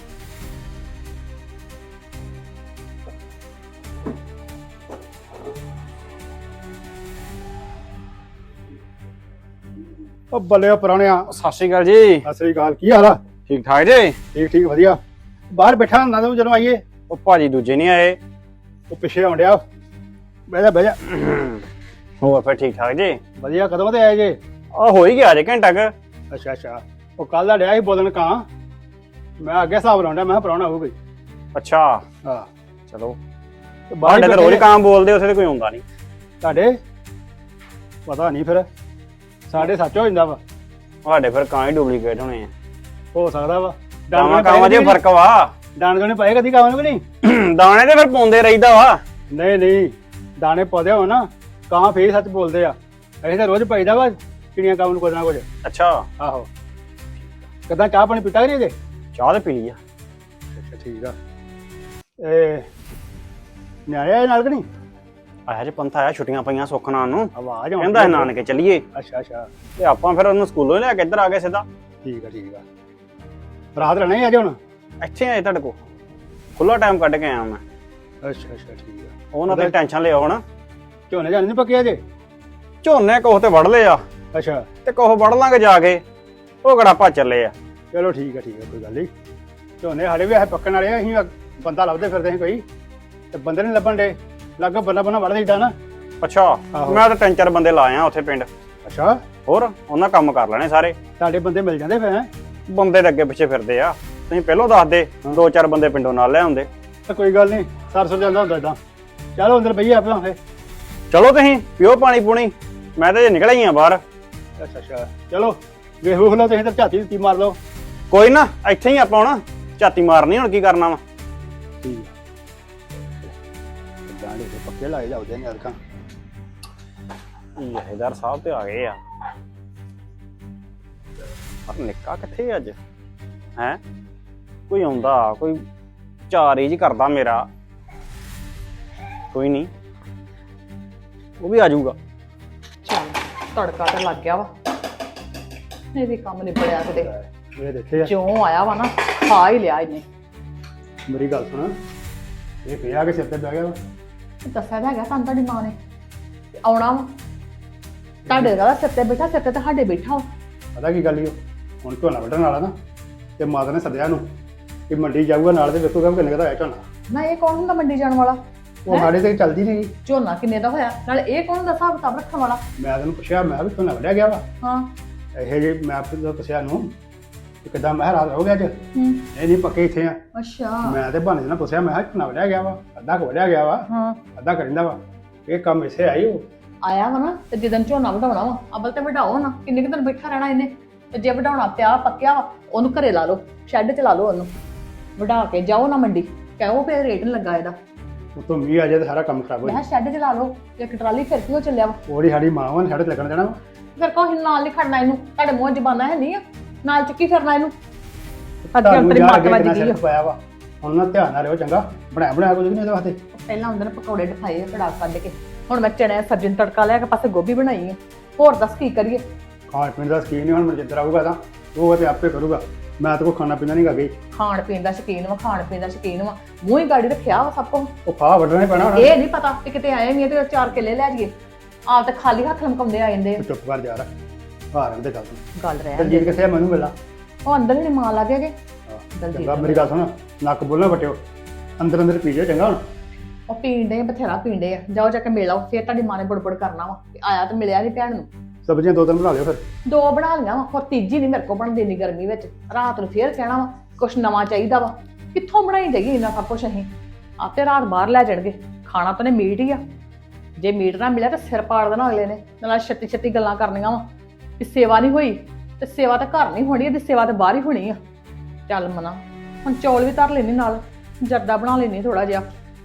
ਉਹ ਬੱਲੇ ਪਰਾਣਿਆ ਸਤਿ ਸ਼੍ਰੀ ਅਕਾਲ ਜੀ। ਸਤਿ ਸ੍ਰੀ ਅਕਾਲ ਕੀ ਹਾਲ ਆ? ਠੀਕ ਠਾਕ ਜੀ? ਠੀਕ ਠੀਕ ਵਧੀਆ। ਬਾਹਰ ਬੈਠਾ ਹੁੰਦਾ ਤੂੰ ਜਦੋਂ ਆਈਏ? ਉਹ ਭਾਜੀ ਦੂਜੇ ਨਹੀਂ ਆਏ। ਉਹ ਪਿੱਛੇ ਆਉਣ ਡਿਆ। ਬਹਿ ਜਾ ਬਹਿ ਜਾ। ਹੋਰ ਫਿਰ ਠੀਕ ਠਾਕ ਜੀ? ਵਧੀਆ ਕਦੋਂ ਤੇ ਆਏ ਜੇ? ਆ ਹੋ ਹੀ ਗਿਆ ਜੇ ਘੰਟਾ ਕੁ। ਅੱਛਾ ਅੱਛਾ। ਉਹ ਕੱਲ ਦਾ ਡਿਆ ਸੀ ਬੋਲਣ ਕਾਂ। ਮੈਂ ਅੱਗੇ ਹਿਸਾਬ ਲਾਉਂਦਾ ਮੈਂ ਪਰਾਉਣਾ ਹੋਊ ਕੋਈ ਅੱਛਾ। ਹਾਂ। ਚਲੋ। ਤੇ ਬਾਹਰ ਸਾਡੇ ਤਾਂ ਰੋਜ਼ ਕੰਮ ਬੋਲਦੇ ਉਥੇ ਤੇ ਕੋਈ ਆਉਂਦਾ ਨਹੀਂ। ਤੁਹਾਡੇ? ਪਤਾ ਨਹੀਂ ਫਿਰ। ਸਾਡੇ ਸੱਚ ਹੋ ਜਾਂਦਾ ਵਾ। ਸਾਡੇ ਫਿਰ ਕਾਂ ਹੀ ਡੁਪਲੀਕੇਟ ਹੋਣੇ ਆ। ਹੋ ਸਕਦਾ ਵਾ। ਕਾਵਾਂ ਕਾਵਾਂ ਦੇ ਫ਼ਰਕ ਵਾ। ਦਾਣੇ ਦੋਣੇ ਪਾਏ ਕਦੀ ਕਾਵਾਂ ਨੂੰ ਕਿ ਨਹੀਂ? ਦਾਣੇ ਤੇ ਫਿਰ ਪਾਉਂਦੇ ਰਹੀਦਾ ਵਾ। ਨਹੀਂ ਨਹੀਂ ਦਾਣੇ ਪਾਉਂਦੇ ਹੋ ਨਾ ਕਾਂ ਫੇਰ ਸੱਚ ਬੋਲਦੇ ਆ। ਅਸੀਂ ਤਾਂ ਰੋਜ਼ ਪਾਈਦਾ ਵਾ ਕਿੜੀਆਂ ਕਾਵਾਂ ਨੂੰ ਕੁਝ ਨਾ ਕੁਝ। ਅੱਛਾ। ਆਹੋ। ਕਦਾਂ ਚਾਹ ਪਾਣੀ ਪੀਤਾ ਕਿ ਨਹੀਂ ਜੇ ਚਾਹ ਤੇ ਪੀ ਲਈ ਆ। ਅੱਛਾ ਠੀਕ ਆ। ਨਿਆਣੇ ਆਏ ਨਾਲ ਕਿ ਨਹੀਂ? ਆਇਆ ਜੇ ਪੰਥ ਆਇਆ ਛੁੱਟੀਆਂ ਪਈਆਂ ਸੁੱਖ ਨਾਲ ਨੂੰ। ਆਵਾਜ਼ ਆਉਂਦੀ ਕਹਿੰਦਾ ਸੀ ਨਾਨਕੇ ਚੱਲੀਏ। ਅੱਛਾ ਅੱਛਾ। ਤੇ ਆਪਾਂ ਫਿਰ ਉਹਨੂੰ ਸਕੂਲੋਂ ਹੀ ਲੈ ਕੇ ਇੱਧਰ ਆ ਗਏ ਸਿੱਧਾ। ਠੀਕ ਆ ਠੀਕ ਆ। ਰਾਤ ਰਹਿਣਾ ਹੀ ਅੱਜ ਹੁਣ? ਇੱਥੇ ਆਏ ਤੁਹਾਡੇ ਕੋਲ? ਖੁੱਲਾ ਟਾਈਮ ਕੱਢ ਕੇ ਆਇਆ ਮੈਂ। ਅੱਛਾ ਅੱਛਾ ਠੀਕ ਆ। ਉਹ ਨਾ ਤੇ ਟੈਨਸ਼ਨ ਲਿਓ ਹੁਣ। ਝੋਨੇ ਜਾਣੇ ਨਹੀਂ ਪੱਕਿਆ ਜੇ ਝੋਨੇ ਕੋਹ ਤੇ ਵੜ ਲਏ ਆ। ਅੱਛਾ। ਤੇ ਕੋਹ ਵੜ ਲਾਂਗੇ ਜਾ ਕੇ। ਉਹ ਕਿਹੜਾ ਭੱਜ ਚੱਲੇ ਆ। ਚਲੋ ਠੀਕ ਆ ਠੀਕ ਆ ਕੋਈ ਗੱਲ ਨਹੀਂ ਝੋਨੇ ਸਾਡੇ ਵੀ ਇਹ ਪੱਕਣ ਵਾਲੇ ਆ ਅਸੀਂ ਬੰਦਾ ਲੱਭਦੇ ਫਿਰਦੇ ਸੀ ਕੋਈ। ਤੇ ਬੰਦੇ ਨਹੀਂ ਲੱਭਣ ਦੇ। ਲੱਗ ਬੰਦਾ ਬੰਨਾ ਵੜ ਦਿੰਦਾ ਨਾ। ਅੱਛਾ। ਮੈਂ ਤਾਂ ਤਿੰਨ ਚਾਰ ਬੰਦੇ ਲਾਇਆ ਉੱਥੇ ਪਿੰਡ। ਅੱਛਾ। ਹੋਰ ਉਹਨਾਂ ਕੰਮ ਕਰ ਲੈਣੇ ਸਾਰੇ। ਤੁਹਾਡੇ ਬੰਦੇ ਮਿਲ ਜਾਂਦੇ ਫਿਰ? ਬੰਦੇ ਦੇ ਅੱਗੇ ਪਿੱਛੇ ਫਿਰਦੇ ਆ। ਤੁਸੀਂ ਪਹਿਲਾਂ ਦੱਸ ਦੇ। ਦੋ ਚਾਰ ਬੰਦੇ ਪਿੰਡੋਂ ਨਾਲ ਲੈ ਆਉਂਦੇ। ਤਾਂ ਕੋਈ ਗੱਲ ਨਹੀਂ ਸਰਸੋ ਜਾਂਦਾ ਹੁੰਦਾ ਇਦਾਂ ਚਲੋ ਅੰਦਰ ਬਈਏ ਆਪਣਾ ਫੇ ਚਲੋ ਤੁਸੀਂ ਪਿਓ ਪਾਣੀ ਪੂਣੀ ਮੈਂ ਤਾਂ ਜੇ ਨਿਕਲਿਆ ਹੀ ਆ ਬਾਹਰ। ਅੱਛਾ ਅੱਛਾ। ਚਲੋ ਵੇਖ ਵੇਖ ਲਓ ਤੁਸੀਂ ਤਾਂ ਝਾਤੀ ਦਿੱਤੀ ਮਾਰ ਲਓ। ਕੋਈ ਨਾ ਇੱਥੇ ਹੀ ਆਪਾਂ ਹੁਣ ਝਾਤੀ ਮਾਰਨੀ ਹੁਣ ਕੀ ਕਰਨਾ ਵਾ। ਠੀਕ ਆ। ਦੇ ਪੱਕੇ ਲਾਏ ਜਾਉਦੇ ਨੇ ਅਰਕਾਂ ਜਹੇਦਾਰ ਸਾਹਿਬ ਤੇ ਆ ਗਏ ਆ। ਪਰ ਨਿੱਕਾ ਕਿੱਥੇ ਅੱਜ? ਹੈ? ਕੋਈ ਆਉਂਦਾ ਕੋਈ ਚਾਰ ਹੀ ਜੀ ਕਰਦਾ ਮੇਰਾ। ਕੋਈ ਨਹੀਂ। ਉਹ ਵੀ ਆ ਜਾਊਗਾ। ਚੱਲ ਤੜਕਾ ਤੇ ਲੱਗ ਗਿਆ ਵਾ। ਇਹ ਵੀ ਕੰਮ ਨਿਬੜਿਆ ਕਿਤੇ। ਇਹ ਦੇਖੇ ਆ। ਜਿਉਂ ਆਇਆ ਵਾ ਨਾ ਖਾ ਹੀ ਲਿਆ ਇਹਨੇ। ਮੇਰੀ ਗੱਲ ਸੁਣ। ਇਹ ਪਿਆ ਕੇ ਸਿਰ ਤੇ ਬਹਿ ਗਿਆ ਵਾ। ਦੱਸਿਆ ਤਾਂ ਹੈਗਾ ਸਾਨੂੰ ਤੁਹਾਡੀ ਮਾਂ ਨੇ। ਤੇ ਆਉਣਾ ਵਾ। ਤੁਹਾਡੇ ਦਾ ਸਿਰ ਤੇ ਬੈਠਾ ਸਿਰ ਤੇ ਤੁਹਾਡੇ ਬੈਠਾ ਵਾ। ਪਤਾ ਕੀ ਗੱਲ ਈ ਓ? ਹੁਣ ਝੋਨਾ ਵੱਢਣ ਵਾਲਾ ਨਾ ਤੇ ਮਾਤਾ ਨੇ ਸੱਦਿਆ ਨੂੰ ਕਿ ਮੰਡੀ ਜਾਊਗਾ ਨਾਲ ਤੇ ਵੇਖੂਗਾ ਵੀ ਕਿੰਨੇ ਦਾ ਹੋਇਆ ਝੋਨਾ। ਨਾ ਇਹ ਕੌਣ ਹੁੰਦਾ ਮੰਡੀ ਜਾਣ ਵਾਲਾ? ਉਹ ਸਾਡੇ ਤੇ ਚੱਲਦੀ ਨਹੀਂ ਝੋਨਾ ਕਿੰਨੇ ਦਾ ਹੋਇਆ? ਨਾਲ ਇਹ ਕੌਣ ਦਾ ਹਿਸਾਬ ਕਿਤਾਬ ਰੱਖਣ ਵਾਲਾ? ਮੈਂ ਤੈਨੂੰ ਪੁੱਛਿਆ ਮੈਂ ਵੀ ਝੋਨਾ ਵੱਢਿਆ ਗਿਆ ਵਾ। ਹਾਂ। ਇਹ ਜੇ ਮੈਂ ਫਿਰ ਪੁੱਛਿਆ ਨੂੰ ਕਿ ਕਿਦਾਂ ਮੈਂ ਰਾਤ ਹੋ ਗਿਆ ਅੱਜ? ਹੂੰ। ਇਹ ਨਹੀਂ ਪੱਕੇ ਇੱਥੇ ਆ। ਅੱਛਾ। ਮੈਂ ਤੇ ਬਹਾਨੇ ਨਾਲ ਪੁੱਛਿਆ ਮੈਂ ਕਿਹਾ ਝੋਨਾ ਵੱਢਿਆ ਗਿਆ ਵਾ ਅੱਧਾ ਕੁ ਵੱਢਿਆ ਗਿਆ ਵਾ ਹਾਂ। ਅੱਧਾ ਕਰਿੰਦਾ ਵਾ। ਇਹ ਕੰਮ ਇਸੇ ਆਈ ਉਹ। ਆਇਆ ਵਾ ਨਾ ਤੇ ਜਿੱਦਨ ਝੋਨਾ ਵਢਾਉਣਾ ਵਾ ਅਬਲ ਤੇ ਵਢਾਓ ਨਾ ਕਿੰਨੇ ਕੁ ਦਿਨ ਬੈਠਾ ਰਹਿਣਾ ਇਹਨੇ? ਤੇ ਜੇ ਵਢਾਉਣਾ ਪਿਆ ਪੱਕਿਆ ਵਾ ਉਹਨੂੰ ਘਰੇ ਲਾ ਲਓ ਸ਼ੈੱਡ 'ਚ ਲਾ ਲਓ ਉਹਨੂੰ। ਵਢਾ ਕੇ ਜਾਓ ਨਾ ਮੰਡੀ। ਕਹੋ ਫੇਰ ਰੇਟ ਨੀ ਲੱਗਾ ਇਹਦਾ। ਉਤੋਂ ਮੀਂਹ ਆ ਜਾਏ ਤਾਂ ਸਾਰਾ ਕੰਮ ਖਰਾਬ ਹੋ ਮੈਂ ਜਾਏ। ਕਿਹਾ ਸ਼ੈੱਡ 'ਚ ਲਾ ਲਓ ਇੱਕ ਟਰਾਲੀ ਫਿਰ ਕਿਉਂ ਚੱਲਿਆ ਵਾ? ਉਹਦੀ ਸਾਡੀ ਮਾਂ ਵਾ ਸਾਡੇ ਤੇ ਲੱਗਣ ਦੇਣਾ ਵਾ। ਫਿਰ ਕੋ ਨਾਲ ਨਹੀਂ ਖੜਨਾ ਇਹਨੂੰ ਤੁਹਾਡੇ ਮੂੰਹ ਜ਼ਬਾਨਾਂ ਹੈ ਨਹੀਂ ਆ। ਨਾਲ ਚੁੱਕੀ ਫਿਰਨਾ ਇਹਨੂੰ? ਅੱਗੇ ਤੁਹਾਨੂੰ ਅੰਤਰੀ ਜਾ ਮੱਤ ਅੱਗੇ ਵੱਜ ਕਿੰਨਾ ਗਈ ਸਿਰ ਆ। ਪਾਇਆ ਵਾ। ਹੁਣ ਨਾ ਧਿਆਨ ਨਾਲ ਰਹੋ ਚੰਗਾ ਬਣਾਇਆ ਬਣਾਇਆ ਕੁਝ ਨਹੀਂ ਇਹਦੇ ਵਾਸਤੇ। ਪਹਿਲਾਂ ਹੁੰਦੇ ਨੇ ਪਕੌੜੇ ਡਫਾਏ ਕੜਾ ਕੱਢ ਕੇ। ਹੁਣ ਮੈਂ ਚਣੇ ਸਬਜ਼ੀ ਨੂੰ ਤੜਕਾ ਲਿਆ ਕੇ ਪਾਸੇ ਗੋਭੀ ਬਣਾਈ ਆ। ਹੋਰ ਦੱਸ ਕੀ ਕਰੀਏ? ਖਾਣ ਪੀਣ ਦਾ ਸਕੀਨ ਨਹੀਂ ਹੁਣ ਮਨਜਿੰਦਰ ਆਊਗਾ ਤਾਂ ਉਹ ਤੇ ਆਪੇ ਕਰੂਗਾ। ਮੈਂ ਤਾਂ ਕੋ ਖਾਣਾ ਪੀਣਾ ਨਹੀਂ ਗਈ ਖਾਣ ਪੀਣ ਦਾ ਸ਼ਕੀਨ ਵਾ ਖਾਣ ਪੀਣ ਦਾ ਸ਼ਕੀਨ ਵਾ। ਮੂੰਹ ਹੀ ਗਾੜੀ ਰੱਖਿਆ ਵਾ ਸਭ ਕੁਛ ਉਹ ਫਾਹ ਵੱਢਣਾ ਹੀ ਪੈਣਾ ਹੁਣ। ਇਹ ਨਹੀਂ ਪਤਾ ਕਿ ਕਿਤੇ ਆਏ ਨਹੀਂ ਤੇ ਚਾਰ ਕਿੱਲੇ ਲੈ ਜਾਈਏ। ਆਪ ਤਾਂ ਖਾਲੀ ਹੱਥ ਲਮਕਾਉਂਦੇ ਆ ਜਾਂਦੇ ਆ। ਚੁੱਪ ਕਰ ਜਾ ਰ ਹਾਰਨ ਦੇ ਗੱਲ ਤੋਂ ਗੱਲ ਰਹਿ ਦਲਜੀਤ ਕਿੱਥੇ ਆ? ਮੈਨੂੰ ਮਿਲਾ ਉਹ ਅੰਦਰ ਹੀ ਨੀ ਮਾਂ ਲੱਗੇ ਗਏ ਦਲਜੀਤ ਚੰਗਾ ਮੇਰੀ ਗੱਲ ਸੁਣ। ਨੱਕ ਬੋਲਣਾ ਵਟਿਓ। ਅੰਦਰ ਅੰਦਰ ਪੀ ਜਾਓ ਚੰਗਾ ਹੁਣ। ਉਹ ਪੀਂਦੇ ਬਥੇਰਾ ਪੀਂਦੇ ਆ। ਜਾਓ ਜਾ ਕੇ ਮਿਲ ਆਓ। ਫਿਰ ਤੁਹਾਡੀ ਮਾਂ ਨੇ ਬੜਬੜ ਕਰਨਾ ਵਾ। ਵੀ ਆਇਆ ਤੇ ਮਿਲਿਆ ਨਹੀਂ ਭੈਣ ਨੂੰ। ਸਬਜ਼ੀਆਂ ਦੋ ਤਿੰਨ ਬਣਾ ਲਿਓ ਫਿਰ। ਦੋ ਬਣਾ ਲਈਆਂ ਵਾ, ਹੋਰ ਤੀਜੀ ਨਹੀਂ ਮੇਰੇ ਕੋਲ ਬਣਦੀ ਇੰਨੀ ਗਰਮੀ ਵਿੱਚ। ਰਾਤ ਨੂੰ ਫੇਰ ਕਹਿਣਾ ਵਾ, ਕੁਛ ਨਵਾਂ ਚਾਹੀਦਾ ਵਾ। ਕਿੱਥੋਂ ਬਣਾਈ ਜਾਈਏ ਇੰਨਾ ਸਭ ਕੁਛ ਅਸੀਂ? ਆਪੇ ਰਾਤ ਬਾਹਰ ਲੈ ਜਾਣਗੇ। ਖਾਣਾ ਤਾਂ ਨੇ ਮੀਟ ਹੀ ਆ। ਜੇ ਮੀਟ ਨਾ ਮਿਲਿਆ ਤਾਂ ਸਿਰ ਪਾੜ ਦੇਣਾ ਅਗਲੇ ਨੇ। ਨਾਲ ਛੱਤੀ ਛੱਤੀ ਗੱਲਾਂ ਕਰਨੀਆਂ ਵਾ ਕਿ ਸੇਵਾ ਨਹੀਂ ਹੋਈ ਤੇ ਸੇਵਾ ਤਾਂ ਘਰ ਨਹੀਂ ਹੋਣੀ, ਇਹਦੀ ਸੇਵਾ ਤਾਂ ਬਾਹਰ ਹੀ ਹੋਣੀ ਆ। ਚੱਲ ਮਨਾ, ਹੁਣ ਚੌਲ ਵੀ ਧਰ ਲੈਣੀ ਨਾਲ, ਜਰਦਾ ਬਣਾ ਲੈਣੀ ਥੋੜਾ ਜਿਹਾ।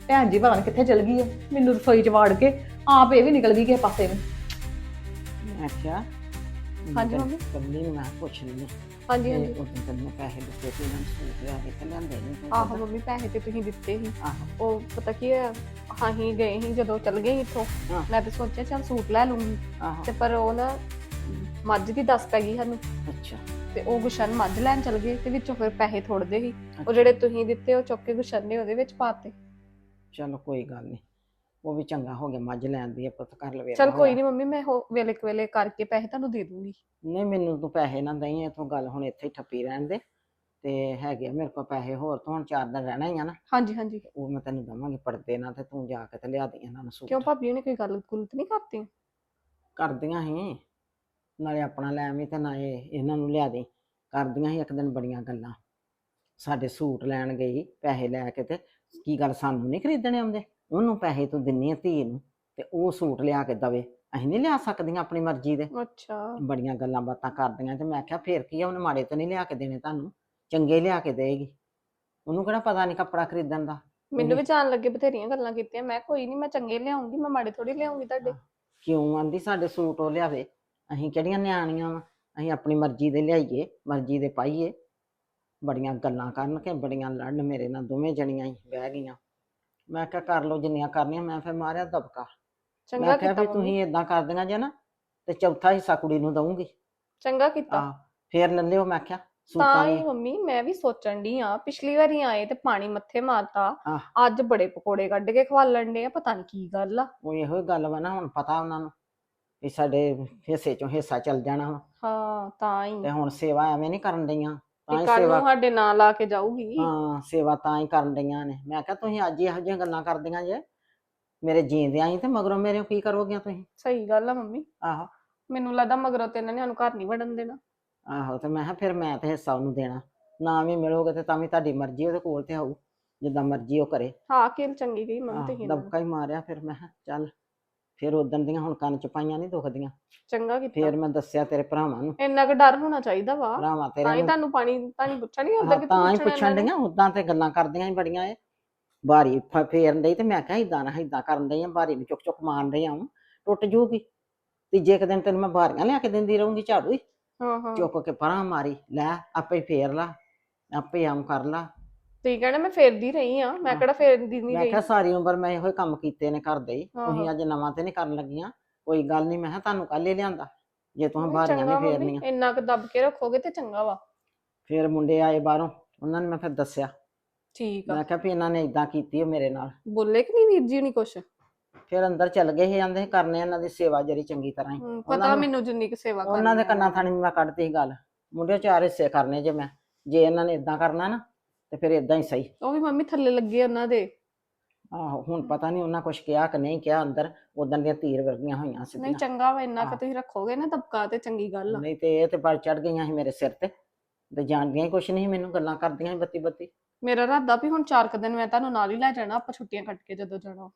ਭੈਣ ਜੀ ਪਤਾ ਨਹੀਂ ਕਿੱਥੇ ਚਲ ਗਈ ਆ, ਮੈਨੂੰ ਰਸੋਈ 'ਚ ਵਾੜ ਕੇ ਆਪ ਇਹ ਵੀ ਨਿਕਲ ਗਈ ਕਿਸੇ ਪਾਸੇ ਨੂੰ। ਕਿਹਾ ਹਾਂਜੀ ਮੰਮੀ। ਕੱਲੀ ਨੂੰ ਮੈਂ ਪੁੱਛ ਲਈ ਹਾਂਜੀ ਹਾਂਜੀ। ਉਹ ਦਿਨ ਤੈਨੂੰ ਪੈਸੇ ਦਿੱਤੇ ਤੇ ਇਹਨਾਂ ਨੂੰ ਸੂਟ ਲਿਆ ਕੇ ਤੇ ਲਿਆਂਦੇ ਨਹੀਂ ਤੂੰ ਆਹੋ ਮੰਮੀ ਪੈਸੇ ਤੇ ਤੁਸੀਂ ਦਿੱਤੇ ਸੀ। ਆਹੋ। ਉਹ ਪਤਾ ਕੀ ਹੈ ਅਸੀਂ ਗਏ ਸੀ ਜਦੋਂ ਚੱਲ ਗਏ ਇੱਥੋਂ। ਹਾਂ। ਮੈਂ ਤੇ ਸੋਚਿਆ ਚੱਲ ਸੂਟ ਲੈ ਲੂੰਗੀ। ਆਹੋ। ਤੇ ਪਰ ਉਹ ਨਾ ਮੱਝ ਦੀ ਦੱਸ ਪੈ ਗਈ ਸਾਨੂੰ। ਅੱਛਾ। ਤੇ ਉਹ ਗੁਸ਼ਨ ਮੱਝ ਲੈਣ ਚਲ ਗਏ ਤੇ ਵਿੱਚੋਂ ਫਿਰ ਪੈਸੇ ਥੋੜਦੇ ਸੀ। ਉਹ ਜਿਹੜੇ ਤੁਸੀਂ ਦਿੱਤੇ ਉਹ ਚੁੱਕ ਕੇ ਗੁਸ਼ਨ ਨੇ ਉਹਦੇ ਵਿੱਚ ਪਾਤੇ। ਚਲੋ ਕੋਈ ਗੱਲ ਨਹੀਂ ਉਹ ਵੀ ਚੰਗਾ ਹੋ ਗਿਆ ਮੱਝ ਲੈਣ ਦੀ ਪੁੱਤ ਕਰ ਲਵੇ ਚਲ ਕੋਈ ਨਹੀਂ ਮੰਮੀ ਮੈਂ ਉਹ ਵੇਲੇ ਕੁ ਵੇਲੇ ਕਰਕੇ ਪੈਸੇ ਤੁਹਾਨੂੰ ਦੇ ਦੂੰਗੀ। ਨਹੀਂ ਮੈਨੂੰ ਤੂੰ ਪੈਸੇ ਨਾ ਦਈ ਇਥੋਂ ਗੱਲ ਹੁਣ ਇੱਥੇ ਹੀ ਠੱਪੀ ਰਹਿਣ ਦੇ। ਤੇ ਹੈਗੇ ਆ ਮੇਰੇ ਕੋਲ ਪੈਸੇ ਹੋਰ ਤੋਂ ਹੁਣ ਚਾਰ ਦਿਨ ਰਹਿਣਾ ਹੀ ਆ ਨਾ। ਹਾਂਜੀ ਹਾਂਜੀ। ਉਹ ਮੈਂ ਤੈਨੂੰ ਦਵਾਂਗੀ ਪੜਦੇ ਨਾਲ ਤੇ ਤੂੰ ਜਾ ਕੇ ਤੇ ਲਿਆ ਦੇ ਇਹਨਾਂ ਨੂੰ ਸੂਟ। ਕਿਉਂ ਭਾਬੀ ਨੇ ਕੋਈ ਗੱਲ ਗੁਲਤ ਨਹੀਂ ਕਰਤੀ? ਕਰਦੀਆਂ ਸੀ ਨਾਲੇ ਆਪਣਾ ਲੈ ਆਵੀਂ ਤੇ ਨਾਲੇ ਇਹਨਾਂ ਨੂੰ ਲਿਆ ਦੇ ਕਰਦੀਆਂ ਸੀ ਇੱਕ ਦਿਨ ਬੜੀਆਂ ਗੱਲਾਂ। ਸਾਡੇ ਸੂਟ ਲੈਣ ਗਈ ਪੈਸੇ ਲੈ ਕੇ ਤੇ ਕੀ ਗੱਲ ਸਾਨੂੰ ਨਹੀਂ ਖਰੀਦਣੇ ਆਉਂਦੇ? ਉਹਨੂੰ ਪੈਸੇ ਤੂੰ ਦਿੰਨੀ ਆ ਧੀ ਨੂੰ ਤੇ ਉਹ ਸੂਟ ਲਿਆ ਕੇ ਦਵੇ। ਅਸੀਂ ਨਹੀਂ ਲਿਆ ਸਕਦੀਆਂ ਆਪਣੀ ਮਰਜ਼ੀ ਦੇ। ਅੱਛਾ। ਬੜੀਆਂ ਗੱਲਾਂ ਬਾਤਾਂ ਕਰਦੀਆਂ ਤੇ ਮੈਂ ਕਿਹਾ ਫੇਰ ਕੀ ਆ ਉਹਨੇ ਮਾੜੇ ਤਾਂ ਨਹੀਂ ਲਿਆ ਕੇ ਦੇਣੇ ਤੁਹਾਨੂੰ ਚੰਗੇ ਲਿਆ ਕੇ ਦੇਗੀ ਉਹਨੂੰ ਕਿਹੜਾ ਪਤਾ ਨਹੀਂ ਕੱਪੜਾ ਖਰੀਦਣ ਦਾ। ਮੈਨੂੰ ਵੀ ਜਾਣ ਲੱਗੇ ਬਥੇਰੀਆਂ ਗੱਲਾਂ ਕੀਤੀਆਂ ਮੈਂ ਕੋਈ ਨਹੀਂ ਮੈਂ ਚੰਗੇ ਲਿਆਉਂਗੀ ਮੈਂ ਮਾੜੇ ਥੋੜੀ ਲਿਆਉਂਗੀ ਤੁਹਾਡੇ। ਕਿਉਂ ਆਂਦੀ ਸਾਡੇ ਸੂਟ ਉਹ ਲਿਆਵੇ ਅਸੀਂ ਕਿਹੜੀਆਂ ਨਿਆਣੀਆਂ ਵਾ ਅਸੀਂ ਆਪਣੀ ਮਰਜ਼ੀ ਦੇ ਲਿਆਈਏ ਮਰਜ਼ੀ ਦੇ ਪਾਈਏ। ਬੜੀਆਂ ਗੱਲਾਂ ਕਰਨ ਕੇ ਬੜੀਆਂ ਲੜਨ ਮੇਰੇ ਨਾਲ ਦੋਵੇਂ ਜਣੀਆਂ ਹੀ ਬਹਿ ਗਈਆਂ। ਮੈਂ ਕਿਹਾ ਕਰ ਲਓ ਜਿੰਨੀਆਂ ਕਰਨੀਆਂ ਮੈਂ ਫਿਰ ਮਾਰਿਆ ਦਬਕਾ। ਚੰਗਾ ਮੈਂ ਕਿਹਾ ਕੀਤਾ ਵੀ ਮੰਮੀ। ਤੁਸੀਂ ਇਦਾਂ ਕਰਦੀਆਂ ਜੇ ਨਾ ਤੇ ਚੌਥਾ ਹਿੱਸਾ ਕੁੜੀ ਨੂੰ ਦਊਂਗੀ। ਚੰਗਾ ਕੀਤਾ। ਆ ਫੇਰ ਲੈ ਲਿਓ ਮੈਂ ਕਿਹਾ ਤਾਂ ਸੂਟਾਂ ਹੀ ਦੀ ਮੰਮੀ ਮੈਂ ਵੀ ਸੋਚਣ ਦੀ ਆ ਪਿਛਲੀ ਵਾਰੀ ਆਏ ਤੇ ਪਾਣੀ ਮੱਥੇ ਮਾਰਤਾ। ਆਹ। ਅੱਜ ਬੜੇ ਪਕੌੜੇ ਕੱਢ ਕੇ ਖਵਾਲਣ ਦੇ ਆ ਪਤਾ ਨਹੀਂ ਕੀ ਗੱਲ ਆ। ਉਹ ਇਹੋ ਹੀ ਗੱਲ ਵਾ ਨਾ ਹੁਣ ਪਤਾ ਉਹਨਾਂ ਨੂੰ ਵੀ ਸਾਡੇ ਹਿੱਸੇ ਚੋਂ ਹਿੱਸਾ ਚੱਲ ਜਾਣਾ ਵਾ। ਹਾਂ ਤਾਂ ਹੀ। ਤੇ ਹੁਣ ਸੇਵਾ ਐਵੇਂ ਨਹੀਂ ਕਰਨ ਡਈਆਂ। ਤਾਂ ਹੀ ਕੱਲ ਸੇਵਾ ਨੂੰ ਸਾਡੇ ਨਾਂ ਲਾ ਕੇ ਜਾਊਗੀ। ਹਾਂ ਸੇਵਾ ਤਾਂ ਹੀ ਕਰਨ ਡਈਆਂ ਨੇ। ਮੈਂ ਕਿਹਾ ਤੁਸੀਂ ਅੱਜ ਇਹੋ ਜਿਹੀਆਂ ਗੱਲਾਂ ਕਰਦੀਆਂ ਜੇ। ਮੇਰੇ ਜੀਂਦਿਆਂ ਹੀ ਤੇ ਮਗਰੋਂ ਮੇਰੇ ਕੀ ਕਰੋਗੀਆਂ ਤੁਸੀਂ? ਸਹੀ ਗੱਲ ਆ ਮੰਮੀ। ਆਹੋ। ਮੈਨੂੰ ਲੱਗਦਾ ਮਗਰੋਂ ਤੇ ਇਹਨਾਂ ਨੇ ਸਾਨੂੰ ਘਰ ਨਹੀਂ ਵੜਨ ਦੇਣਾ। ਆਹੋ ਤੇ ਮੈਂ ਕਿਹਾ ਫਿਰ ਮੈਂ ਤੇ ਹਿੱਸਾ ਉਹਨੂੰ ਦੇਣਾ। ਨਾ ਵੀ ਮਿਲੋਗੇ ਤੇ ਤਾਂ ਵੀ ਤੁਹਾਡੀ ਮਰਜ਼ੀ ਉਹਦੇ ਕੋਲ ਤੇ ਆਊ। ਜਿੱਦਾਂ ਮਰਜ਼ੀ ਉਹ ਕਰੇ। ਹਾਂ ਕਿਲ ਚੰਗੀ ਗਈ ਮੰਮੀ ਆਹੋ, ਨੂੰ। ਦਬਕਾ ਹੀ ਮਾਰਿਆ ਫਿਰ ਮੈਂ ਕਿਹਾ ਚੱਲ। ਫਿਰ ਉਦਣ ਦੀਆਂ ਹੁਣ ਕੰਨ ਚ ਪਾਈਆਂ ਨਹੀਂ ਦੁਖਦੀਆਂ। ਚੰਗਾ ਕੀਤਾ। ਫਿਰ ਮੈਂ ਦੱਸਿਆ ਤੇਰੇ ਭਰਾਵਾਂ ਨੂੰ। ਇੰਨਾ ਕੁ ਡਰ ਹੋਣਾ ਚਾਹੀਦਾ ਵਾ। ਭਰਾਵਾਂ ਤਾਂ ਤੇਰੇ ਹੀ ਨੂੰ। ਤੁਹਾਨੂੰ ਪਾਣੀ ਪੁੱਛਿਆ ਨਹੀਂ ਹੁੰਦਾ ਹਾਂ, ਕਿ ਤਾਂ ਹੀ ਪੁੱਛਣ ਡੀਆਂ ਉਦਾਂ ਤੇ ਗੱਲਾਂ ਕਰਦੀਆਂ ਹੀ ਬੜੀਆਂ ਏ ਬਾਰੀ ਫ- ਫੇਰਨ ਡਈ ਤੇ ਮੈਂ ਕਿਹਾ ਇਦਾਂ ਨਾ ਇਦਾਂ ਕਰਨ ਡਈ ਆ ਬਾਰੀ ਨੂੰ ਚੁੱਕ ਚੁੱਕ ਮਾਰਨ ਡਈ ਆ ਟੁੱਟ ਜੂਗੀ। ਤੀਜੇ ਕੁ ਦਿਨ ਤੈਨੂੰ ਮੈਂ ਬਾਰੀਆਂ ਲਿਆ ਕੇ ਦਿੰਦੀ ਰਹੂੰਗੀ ਝਾੜੂ ਹੀ। ਹਾਂ ਹਾਂ। ਚੁੱਕ ਕੇ ਪਰਾਂ ਮਾਰੀ ਲੈ ਆਪੇ ਫੇਰ ਲਾ ਆਪੇ ਆਮ ਕਰ ਲਾ। ਤੁਸੀਂ ਕਹਿਣਾ ਮੈਂ ਫੇਰਦੀ ਰਹੀ ਆ ਮੈਂ। ਕਿਹੜਾ ਫੇਰਦੀ ਨਹੀਂ ਮੈਂ ਰਹੀ। ਕਿਹਾ ਸਾਰੀ ਉਮਰ ਮੈਂ ਇਹੋ ਹੀ ਕੰਮ ਕੀਤੇ ਨੇ ਘਰ ਦੇ ਹੀ। ਤੁਸੀਂ ਅੱਜ ਨਵਾਂ ਤੇ ਨਹੀਂ ਕਰਨ ਲੱਗੀਆਂ ਕੋਈ ਗੱਲ ਨਹੀਂ ਮੈਂ ਕਿਹਾ ਤੁਹਾਨੂੰ ਕੱਲ ਹੀ ਲਿਆਂਦਾ ਜੇ ਤੁਸੀਂ ਨਹੀਂ, ਬਾਰੀਆਂ ਚੰਗਾ ਮੰਮੀ, ਫੇਰਨੀਆਂ। ਇੰਨਾ ਕੁ ਦੱਬ ਕੇ ਰੱਖੋਗੇ ਤੇ ਚੰਗਾ ਵਾ। ਫੇਰ ਮੁੰਡੇ ਆਏ ਬਾਹਰੋਂ ਉਹਨਾਂ ਨੇ ਮੈਂ ਫਿਰ ਦੱਸਿਆ। ਠੀਕ ਆ। ਮੈਂ ਕਿਹਾ ਵੀ ਇਹਨਾਂ ਨੇ ਇਦਾਂ ਕੀਤੀ ਹੈ ਮੇਰੇ ਨਾਲ। ਬੋਲੇ ਕਿ ਨਹੀਂ ਵੀਰ ਜੀ ਨਹੀਂ ਕੁਛ? ਫਿਰ ਅੰਦਰ ਚੱਲ ਗਏ ਸੀ ਜਾਂਦੇ ਕਰਨੇ ਇਹਨਾਂ ਦੀ ਸੇਵਾ ਜਰੀ ਚੰਗੀ ਤਰ੍ਹਾਂ ਹੀ। ਹਮ, ਪਤਾ ਨੂੰ- ਮੈਨੂੰ ਜਿੰਨੀ ਕੁ ਸੇਵਾ ਉਹਨਾਂ ਦੇ ਕਰਨੀ। ਕੰਨਾਂ ਥਾਣੀ ਮੈਂ ਕੱਢਤੀ ਸੀ ਗੱਲ। ਮੁੰਡੇ ਚਾਰ ਹਿੱਸੇ ਕਰਨੇ ਜੇ ਮੈਂ ਜੇ ਇਹਨਾਂ ਨੇ ਇਦਾਂ ਕਰਨਾ ਨਾ ਤੇ ਫਿਰ ਇਦਾਂ ਹੀ ਸਹੀ। ਉਹ ਵੀ ਮੰਮੀ ਥੱਲੇ ਲੱਗੇ ਉਹਨਾਂ ਦੇ। ਆਹੋ ਹੁਣ ਪਤਾ ਨਹੀਂ ਉਹਨਾਂ ਕੁਝ ਕਿਹਾ ਕਿ ਨਹੀਂ ਕਿਹਾ ਅੰਦਰ ਉਦੋਂ ਦੀਆਂ ਤੀਰ ਵਰਗੀਆਂ ਹੋਈਆਂ ਨਹੀਂ ਸਿੱਧੀਆਂ ਚੰਗਾ ਵਾ ਇੰਨਾ ਕੁ। ਤੁਸੀਂ ਰੱਖੋਗੇ ਨਾ ਦਬਕਾ ਤੇ ਚੰਗੀ ਗੱਲ ਆ। ਨਹੀਂ ਤੇ ਇਹ ਤੇ ਬੜ ਚੜ ਗਈਆਂ ਸੀ ਮੇਰੇ ਸਿਰ ਤੇ ਤੇ ਜਾਣਦੀਆਂ ਕੁਛ ਨਹੀਂ ਸੀ ਮੈਨੂੰ ਗੱਲਾਂ ਕਰਦੀਆਂ ਸੀ ਬੱਤੀ ਬੱਤੀ ਮੇਰਾ ਇਰਾਦਾ ਵੀ ਹੁਣ ਚਾਰ ਕੁ ਦਿਨ ਮੈਂ ਤੁਹਾਨੂੰ ਨਾਲ ਹੀ ਲੈ ਜਾਣਾ ਆਪਾਂ ਛੁੱਟੀਆਂ ਕੱਟ ਕੇ ਜਦੋਂ ਜਾਣਾ।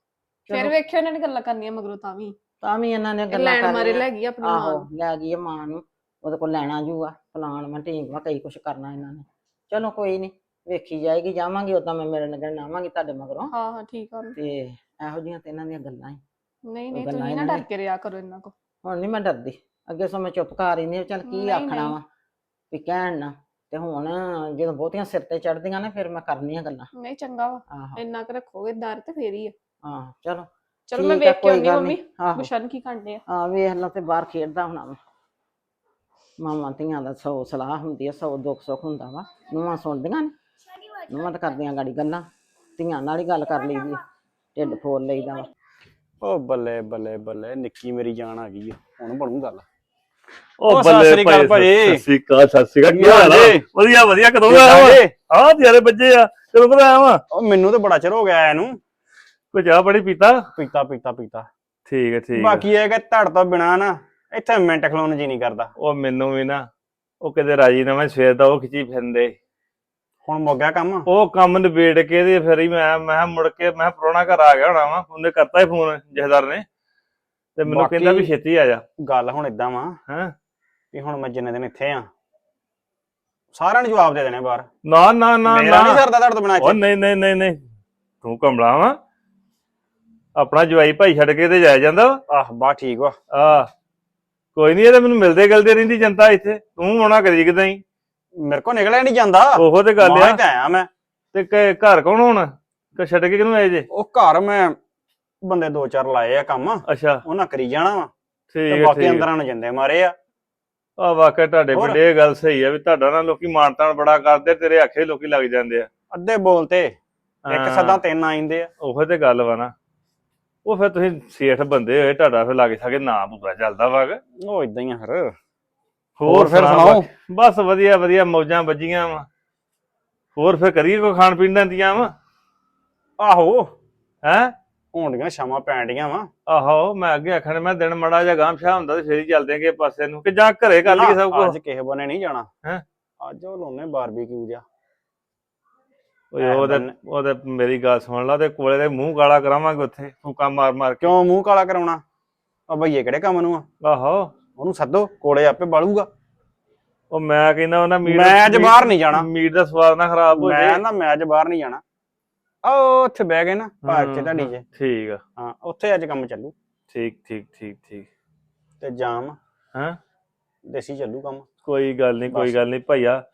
ਫਿਰ ਵੇਖਿਓ ਇਹਨਾਂ ਨੇ ਗੱਲਾਂ ਕਰਨੀਆਂ ਮਗਰੋਂ ਤਾਂ ਵੀ। ਤਾਂ ਵੀ ਇਹਨਾਂ ਨੇ ਗੱਲਾਂ ਲੈਣ ਮਾਰੇ। ਲੈ ਗਈ ਆਪਣੀ ਮਾਂ ਆਹੋ ਨੂੰ। ਲੈ ਗਈ ਆ ਮਾਂ ਨੂੰ। ਉਹਦੇ ਕੋਲ ਲੈਣਾ ਜੂਗਾ ਫਲਾਣ ਮੈਂ ਢੀਂਗ ਵਾ ਕਈ ਕੁਛ ਕਰਨਾ ਇਹਨਾਂ ਨੇ। ਚਲੋ ਕੋਈ ਨਹੀਂ। ਵੇਖੀ ਜਾਏਗੀ ਜਾਵਾਂਗੀ ਉਦਾਂ ਮੈਂ ਮਿਲਣ ਗਿਲਣ ਆਵਾਂਗੀ ਤੁਹਾਡੇ ਮਗਰੋਂ। ਹਾਂ ਹਾਂ ਠੀਕ ਆ ਤੇ ਇਹੋ ਜਿਹੀਆਂ ਤੇ ਇਹਨਾਂ ਦੀਆਂ ਗੱਲਾਂ ਹੀ ਨਹੀਂ ਨਹੀਂ ਗੱਲਾਂ ਤੁਸੀਂ ਨਾ ਇਹਨਾਂ ਡਰ ਕੇ ਰਿਹਾ ਕਰੋ ਇਹਨਾਂ ਕੋ ਹੁਣ ਨਹੀਂ ਮੈਂ ਡਰਦੀ। ਅੱਗੇ ਸੋ ਮੈਂ ਚੁੱਪ ਕਰ ਰਹੀ ਚੱਲ ਕੀ ਨਹੀਂ, ਆਖਣਾ ਨਹੀਂ। ਵਾ ਵੀ ਕਹਿਣ ਨਾ। ਤੇ ਹੁਣ ਜਦੋਂ ਬਹੁਤੀਆਂ ਸਿਰ ਤੇ ਚੜਦੀਆਂ ਨਾ ਫਿਰ ਮੈਂ ਕਰਨੀਆਂ ਗੱਲਾਂ। ਨਹੀਂ ਚੰਗਾ ਵਾ। ਆਹੋ। ਇੰਨਾ ਕੁ ਰੱਖੋਗੇ ਡਰ ਤੇ ਫੇਰ ਹੀ ਆ। ਆਹ ਚਲੋ। ਚਲੋ ਮੈਂ ਠੀਕ ਆ, ਵੇਖ ਕੇ ਕੋਈ ਆਉਂਦੀ ਗੱਲ ਮੰਮੀ। ਨੀ। ਆਹੋ। ਗੁਸ਼ਨ ਕੀ ਕਰਦੇ ਆ। ਆ ਵੇਖ ਲਾ ਤੇ ਬਾਹਰ ਖੇਡਦਾ ਹੋਣਾ ਵਾ। ਮਾਵਾਂ ਧੀਆਂ ਦਾ ਸੌ ਸਲਾਹ ਹੁੰਦੀ ਆ ਸੌ ਦੁੱਖ ਸੁੱਖ ਹੁੰਦਾ ਵਾ। ਨੂੰਹਾਂ ਸੁਣਦੀਆਂ ਨੇ। ਨੂੰਹਾਂ ਤਾਂ ਕਰਦੀਆਂ ਗਾੜੀ ਗੱਲਾਂ ਧੀਆਂ ਨਾਲ ਹੀ ਗੱਲ ਕਰ ਲਈਦੀ ਆ। ਢਿੱਡ ਫੋਲ ਲਈਦਾ ਵਾ। ਓ ਬੱਲੇ ਬੱਲੇ ਬੱਲੇ ਨਿੱਕੀ ਮੇਰੀ ਜਾਨ ਆ ਗਈ ਆ ਹੁਣ ਬਣੂ ਗੱਲ। ਉਹ ਸਤਿ ਬੱਲੇ ਸ੍ਰੀ ਅਕਾਲ ਭਾਜੀ। ਸਤਿ ਸ੍ਰੀ ਅਕਾਲ ਸਤਿ ਸ੍ਰੀ ਅਕਾਲ ਕੀ ਕੀ ਹਾਲ ਆ? ਜੀ? ਵਧੀਆ ਵਧੀਆ ਕਦੋਂ ਠੀਕ ਆਇਆ ਠਾਕ ਵਾ? ਜੀ? ਹਾਂ ਤੇਰੇ ਬੱਜੇ ਆ ਕਦੋਂ ਕਦੋਂ ਆਇਆ ਵਾ? ਉਹ ਮੈਨੂੰ ਤਾਂ ਬੜਾ ਚਿਰ ਹੋ ਗਿਆ ਆਇਆ ਨੂੰ। ਕੋਈ ਚਾਹ ਪਾਣੀ ਪੀਤਾ? ਪੀਤਾ ਪੀਤਾ ਪੀਤਾ। ਠੀਕ ਹੈ ਠੀਕ ਬਾਕੀ ਇਹ ਕਿ ਧੜ ਤੋਂ ਬਿਨਾ ਨਾ ਇੱਥੇ ਮਿੰਟ ਖਲੋਣ ਜੀ ਨਹੀਂ ਕਰਦਾ। ਉਹ ਮੈਨੂੰ ਵੀ ਨਾ ਉਹ ਕਿਤੇ ਰਾਜੀ ਨਾ ਮੈਂ ਸਵੇਰ ਦਾ ਉਹ ਖਿੱਚੀ ਫਿਰਦੇ। ਹੁਣ ਮੁੱਕ ਗਿਆ ਕੰਮ? ਉਹ ਕੰਮ ਨਿਬੇੜ ਕੇ ਤੇ ਫਿਰ ਹੀ ਮੈਂ ਮੈਂ ਕਿਹਾ ਮੁੜ ਕੇ ਮੈਂ ਪ੍ਰਾਹੁਣਾ ਘਰ ਆ ਗਿਆ ਹੋਣਾ ਵਾ ਉਹਨੇ ਕਰਤਾ ਹੀ ਫੋਨ ਜਹਦਾਰ ਨੇ। ਤੇ ਮੈਨੂੰ ਕਹਿੰਦਾ ਵੀ ਛੇਤੀ ਆ ਜਾ। ਗੱਲ ਹੁਣ ਇਦਾਂ ਵਾ ਹੈਂ? ਵੀ ਹੁਣ ਮੈਂ ਜਿੰਨੇ ਦਿਨ ਇੱਥੇ ਆ ਸਾਰਿਆਂ ਨੂੰ ਜਵਾਬ ਦੇ ਦੇਣੇ ਬਾਹਰ। ਨਾ ਨਾ ਨਾ ਮੇਰਾ ਨਹੀਂ ਨਾ ਸਰਦਾ ਧੜ ਤੋਂ ਬਿਨਾ ਉਹ ਨਹੀਂ ਨਹੀਂ ਨਹੀਂ ਨਹੀਂ। ਤੂੰ ਕਮਲਾ ਵਾ। ਆਪਣਾ ਜਵਾਈ ਭਾਈ ਛੱਡ ਕੇ ਤੇ ਜਾਇਆ ਜਾਂਦਾ ਵਾ। ਆਹ ਬਾ ਠੀਕ ਵਾ। ਆ ਕੋਈ ਨਹੀਂ ਇਹ ਤਾਂ ਮੈਨੂੰ ਮਿਲਦੇ ਗਲਦੇ ਰਹਿੰਦੀ ਜਨਤਾ ਇੱਥੇ। ਤੂੰ ਆਉਣਾ ਕਰੀ ਕਿਦਾਂ ਹੀ। ਮੇਰੇ ਕੋ ਨਿਕਲਿਆ ਨਹੀਂ ਜਾਂਦਾ। ਉਹੋ ਤੇ ਗੱਲ ਮਾਂ ਆ ਹੀ ਤਾਂ ਆਇਆ ਮੈਂ। ਤੇ ਘ- ਘਰ ਕੌਣ ਹੋਣਾ? ਕਿ ਛੱਡ ਕੇ ਕਿਹਨੂੰ ਆਏ ਜੇ? ਉਹ ਘਰ ਮੈਂ ਬੰਦੇ ਦੋ ਚਾਰ ਲਾਏ ਆ ਕੰਮ। ਅੱਛਾ। ਉਹਨਾਂ ਕਰੀ ਜਾਣਾ ਵਾ। ਤੇ ਠੀਕ ਹੈ ਬਾਕੀ ਠੀਕ ਅੰਦਰਾਂ ਨੂੰ ਜਿੰਦੇ ਮਾਰੇ ਆ। ਆ ਵਾਕਿਆ ਤੁਹਾਡੇ ਹੋਰ? ਪਿੰਡ ਇਹ ਗੱਲ ਸਹੀ ਆ ਵੀ ਤੁਹਾਡਾ ਨਾ ਲੋਕੀ ਮਾਨਤਾਨ ਬੜਾ ਕਰਦੇ ਤੇਰੇ ਆਖੇ ਲੋਕੀ ਲੱਗ ਜਾਂਦੇ ਆ। ਅੱਧੇ ਬੋਲ ਤੇ। ਇੱਕ ਹਾਂ, ਸਦਾ ਤਿੰਨ ਆਇੰਦੇ ਆ। ਉਹੋ ਤੇ ਗੱਲ ਵਾ ਨਾ। ਉਹ ਫਿਰ ਤੁਸੀਂ ਸੇਠ ਬੰਦੇ ਹੋਏ ਤੁਹਾਡਾ ਫਿਰ ਲਾਗੇ ਸਾਗੇ ਨਾਂ ਪੂਰਾ ਚੱਲਦਾ ਵਾਗ ਉਹ ਇਦਾਂ ਹੀ ਆ ਫਿਰ। ਹੋਰ ਫਿਰ ਸੁਣਾ ਸੁਣਾਓ? ਬਸ ਵਧੀਆ ਵਧੀਆ ਮੌਜਾਂ ਵੱਜੀਆਂ ਵਾ। ਹੋਰ ਫਿਰ ਕਰੀਏ ਕੋਈ ਖਾਣ ਪੀਣ ਦੀਆਂ ਵਾ ਆਹੋ ਹੈ? ਹੋਣਡੀਆਂ ਸ਼ਾਮਾਂ ਪੈਣ ਡੀਆਂ ਵਾ। ਆਹੋ ਮੈਂ ਅੱਗੇ ਆਖਣ ਮੈਂ ਦਿਨ ਮੜਾ ਜਾ ਗਾਂਹ ਪਿਆ ਹੁੰਦਾ ਤੇ ਫੇਰ ਹੀ ਚੱਲਦੇ ਆਂਗੇ ਪਾਸੇ ਨੂੰ। ਕਿ ਜਾਂ ਘਰੇ ਕਰ ਲਈਏ ਸਭ ਕੁਝ ਅੱਜ ਕਿਸੇ ਬਨੇ ਨਹੀਂ ਜਾਣਾ। ਹੈਂ? ਅੱਜ ਉਹ ਲਾਉਨੇ ਬਾਰਬੀਕਿਊ ਜਾ ਓਏ ਉਹਦੇ ਉਹਦੇ ਮੇਰੀ ਗੱਲ ਸੁਣ ਲਾ ਤੇ ਕੋਲੇ ਦੇ ਮੂੰਹ ਕਾਲਾ ਕਰਾਵਾਂਗੇ ਉੱਥੇ। ਫੂਕਾ ਮਾਰ ਮਾਰ ਕੇ। ਕਿਉਂ ਮੂੰਹ ਕਾਲਾ ਕਰਾਉਣਾ? ਆ ਭਈਏ ਕਿਹੜੇ ਕੰਮ ਨੂੰ ਆ? ਆਹੋ। ਉਹਨੂੰ ਸੱਦੋ ਕੋਲੇ ਆਪੇ ਬਾਲੂਗਾ। ਉਹ ਮੈਂ ਕਹਿੰਦਾ ਉਹਨਾਂ ਮੀਟ ਮੈਂ ਅੱਜ ਬਾਹਰ ਨਹੀਂ ਜਾਣਾ। ਮੀਟ ਦਾ ਸਵਾਦ ਨਾ ਖਰਾਬ ਹੋ ਮੈਂ ਜਾਏ। ਨਾ ਮੈਂ ਅੱਜ ਬਾਹਰ ਨਹੀਂ ਜਾਣਾ। ਆਹ ਉੱਥੇ ਬਹਿ ਗਏ ਨਾ ਪਾਰਕ 'ਚ ਤੁਹਾਡੀ 'ਚ। ਠੀਕ ਆ। ਹਾਂ ਉੱਥੇ ਅੱਜ ਕੰਮ ਚੱਲੂ। ਠੀਕ ਠੀਕ ਠੀਕ ਠੀਕ। ਤੇ ਜਾਮ। ਹਾਂ? ਦੇਸੀ ਚੱਲੂ ਕੰਮ। ਕੋਈ ਗੱਲ ਨਹੀਂ ਕੋਈ। ਗੱਲ ਨਹੀਂ ਭਈਆ।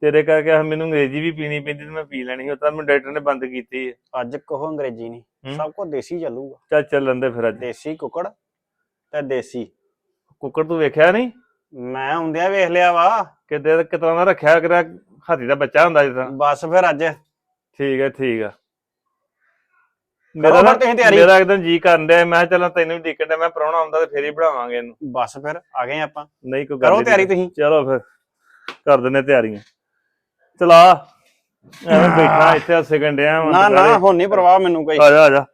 ਤੇਰੇ ਕਰਕੇ ਮੈਨੂੰ ਅੰਗਰੇਜ਼ੀ ਵੀ ਪੀਣੀ ਪੈਂਦੀ ਤੇ ਮੈਂ ਪੀ ਲੈਣੀ ਉਹ ਤਾਂ ਮੈਨੂੰ ਡਾਕਟਰ ਨੇ ਬੰਦ ਕੀਤੀ ਹੈ ਅੱਜ ਕੋਹ ਅੰਗਰੇਜ਼ੀ ਨਹੀਂ। ਸਭ ਕੁਝ ਦੇਸੀ ਚੱਲੂਗਾ। ਚੱਲ ਚੱਲਣ ਦੇ ਫਿਰ ਅੱਜ। ਦੇਸੀ ਕੁੱਕੜ ਤੇ ਦੇਸੀ। ਕੁੱਕਰ ਤੂੰ ਵੇਖਿਆ ਨਹੀਂ? ਮੈਂ ਹੁੰਦਿਆਂ ਵੇਖ ਲਿਆ ਵਾ। ਕਿਤੇ ਕਿਤਨਾ ਦਾ ਰੱਖਿਆ ਕਰਿਆ ਹਾਥੀ ਦਾ ਬੱਚਾ ਹੁੰਦਾ ਜਿੱਦਾਂ ਬਸ ਫਿਰ ਅੱਜ। ਠੀਕ ਹੈ ਠੀਕ ਆ ਕਰੋ ਨਾ ਤੁਸੀਂ ਤਿਆਰੀ। ਮੇਰਾ ਇੱਕਦਮ ਜੀ ਕਰਨ ਡਿਆ ਮੈਂ ਚੱਲਾਂ ਤੈਨੂੰ ਵੀ ਦੇਖਣ ਡਿਆ ਮੈਂ ਪ੍ਰਾਹੁਣਾ ਆਉਂਦਾ ਤੇ ਫੇਰ ਹੀ ਬਣਾਵਾਂਗੇ ਇਹਨੂੰ। ਬਸ ਫਿਰ ਆ ਗਏ ਆਪਾਂ। ਨਹੀਂ ਕੋਈ ਗੱਲ ਕਰੋ। ਤਿਆਰੀ ਤੁਸੀਂ। ਚਲੋ ਫਿਰ ਕਰ ਦਿੰਨੇ ਤਿਆਰੀਆਂ। ਚਲਾ। ਐਵੇਂ ਬੈਠਾ ਇੱਥੇ ਹੱਸੇ ਗੰਡਿਆ ਨਾ ਨਾ ਹੁਣ ਨਹੀਂ ਪਰਵਾਹ ਮੈਨੂੰ ਕੋਈ। ਆ ਜਾ ਆ ਜਾ।